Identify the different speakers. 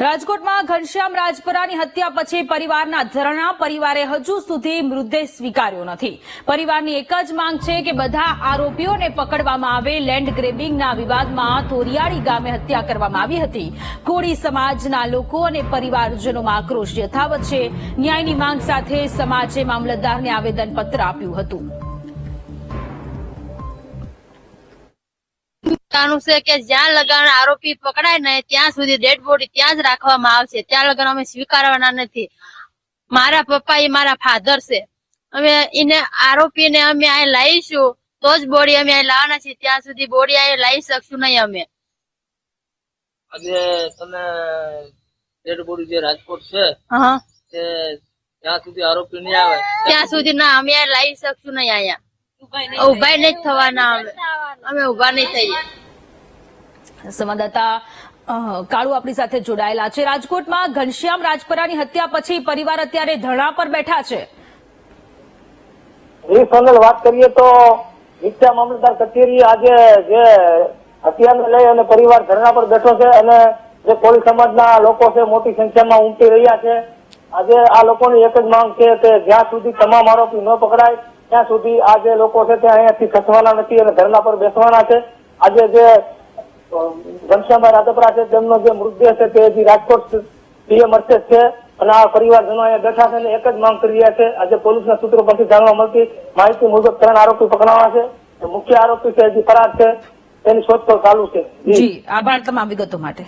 Speaker 1: રાજકોટમાં ઘનશ્યામ રાજપરાની હત્યા પછી પરિવારના ધરણા પરિવારે હજુ સુધી મૃતદેહ સ્વીકાર્યો નથી. પરિવારની એક જ માંગ છે કે બધા આરોપીઓને પકડવામાં આવે. લેન્ડ ગ્રેબિંગના વિવાદમાં તોરિયાળી ગામે હત્યા કરવામાં આવી હતી. કોળી સમાજના લોકો અને પરિવારજનોમાં આક્રોશ યથાવત છે. ન્યાયની માંગ સાથે સમાજે મામલતદારને આવેદનપત્ર આપ્યું હતું.
Speaker 2: કાનું છે કે જ્યાં લગન આરોપી પકડાય ને ત્યાં સુધી ડેડ બોડી ત્યાં જ રાખવામાં આવશે. ત્યાં લગન અમે સ્વીકારવાના નથી. મારા પપ્પા એ મારા ફાધર છે. અમે એને આરોપીને અમે અહીં લાવીશું તો જ બોડી અમે અહીં લાવવાના છીએ. ત્યાં સુધી બોડી અહીં લાવી શકશું નહીં અમે.
Speaker 3: આજે તમે ડેડ બોડી જે રાજકોટ છે તે ત્યાં સુધી આરોપી નહીં આવે?
Speaker 2: ત્યાં સુધી ના અમે લાવી શકશું નહીં અહીંયા. ઊભા નહીં થવાના અમે. અમે ઊભા નહીં થઈએ.
Speaker 1: સંવાદદાતા કાળુ આપણી સાથે જોડાયેલા છે. રાજકોટમાં ઘનશ્યામ રાજપરાની હત્યા પછી પરિવાર અત્યારે ધરણા પર બેઠા છે.
Speaker 4: વાત કરીએ તો વિદ્યા મામલતદાર કચેરી આજે જે હત્યાને લઈ અને પરિવાર ધરણા પર બેઠો છે અને જે કોળી સમાજના લોકો છે મોટી સંખ્યામાં ઉમટી રહ્યા છે. આજે આ લોકોની એક જ માંગ છે કે જ્યાં સુધી તમામ આરોપી ન પકડાય, ત્યાં સુધી આ જે લોકો છે તે અહીંયાથી ખસવાના નથી અને ધરણા પર બેસવાના છે. આજે જે ઘનશ્યામભાઈ રાધપરા છે, તેમનો જે મૃતદેહ છે તે હજી રાજકોટ પીએમ અર્થે છે અને આ પરિવારજનો અહીંયા બેઠા છે અને એક જ માંગ કરી રહ્યા છે. આજે પોલીસના સૂત્રો પરથી જાણવા મળતી માહિતી મુજબ ત્રણ આરોપી પકડાવા છે. મુખ્ય આરોપી છે હજી ફરાર છે. તેની શોધખોળ ચાલુ છે.
Speaker 1: જી. આભાર તમામ વિગતો માટે.